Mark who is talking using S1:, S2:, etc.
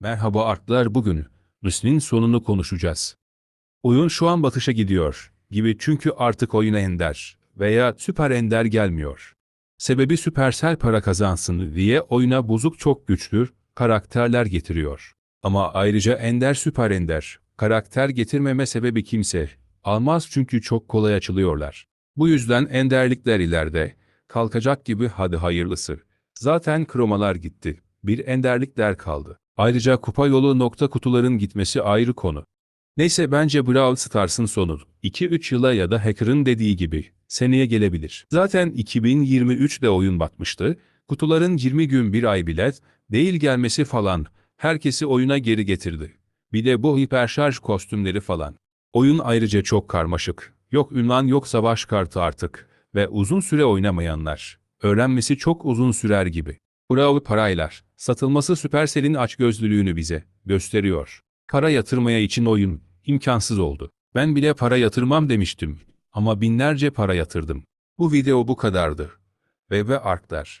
S1: Merhaba Artlar bugün Müslü'nün sonunu konuşacağız. Oyun şu an batışa gidiyor gibi çünkü artık oyuna ender veya süper ender gelmiyor. Sebebi Supercell para kazansın diye oyuna bozuk çok güçlü karakterler getiriyor. Ama ayrıca ender süper ender karakter getirmeme sebebi kimse almaz çünkü çok kolay açılıyorlar. Bu yüzden enderlikler ileride kalkacak gibi hadi hayırlısı. Zaten kromalar gitti. Bir enderlikler kaldı. Ayrıca kupa yolu nokta kutuların gitmesi ayrı konu. Neyse bence Brawl Stars'ın sonu 2-3 yıla ya da hacker'ın dediği gibi seneye gelebilir. Zaten 2023'de oyun batmıştı. Kutuların 20 gün bir ay bilet değil gelmesi falan herkesi oyuna geri getirdi. Bir de bu hiperşarj kostümleri falan. Oyun ayrıca çok karmaşık. Yok ünvan yok savaş kartı artık ve uzun süre oynamayanlar. Öğrenmesi çok uzun sürer gibi. Brawl paraylar. Satılması Supercell'in açgözlülüğünü bize gösteriyor. Para yatırmaya için oyun imkansız oldu. Ben bile para yatırmam demiştim. Ama binlerce para yatırdım. Bu video bu kadardı. Ve ve arklar.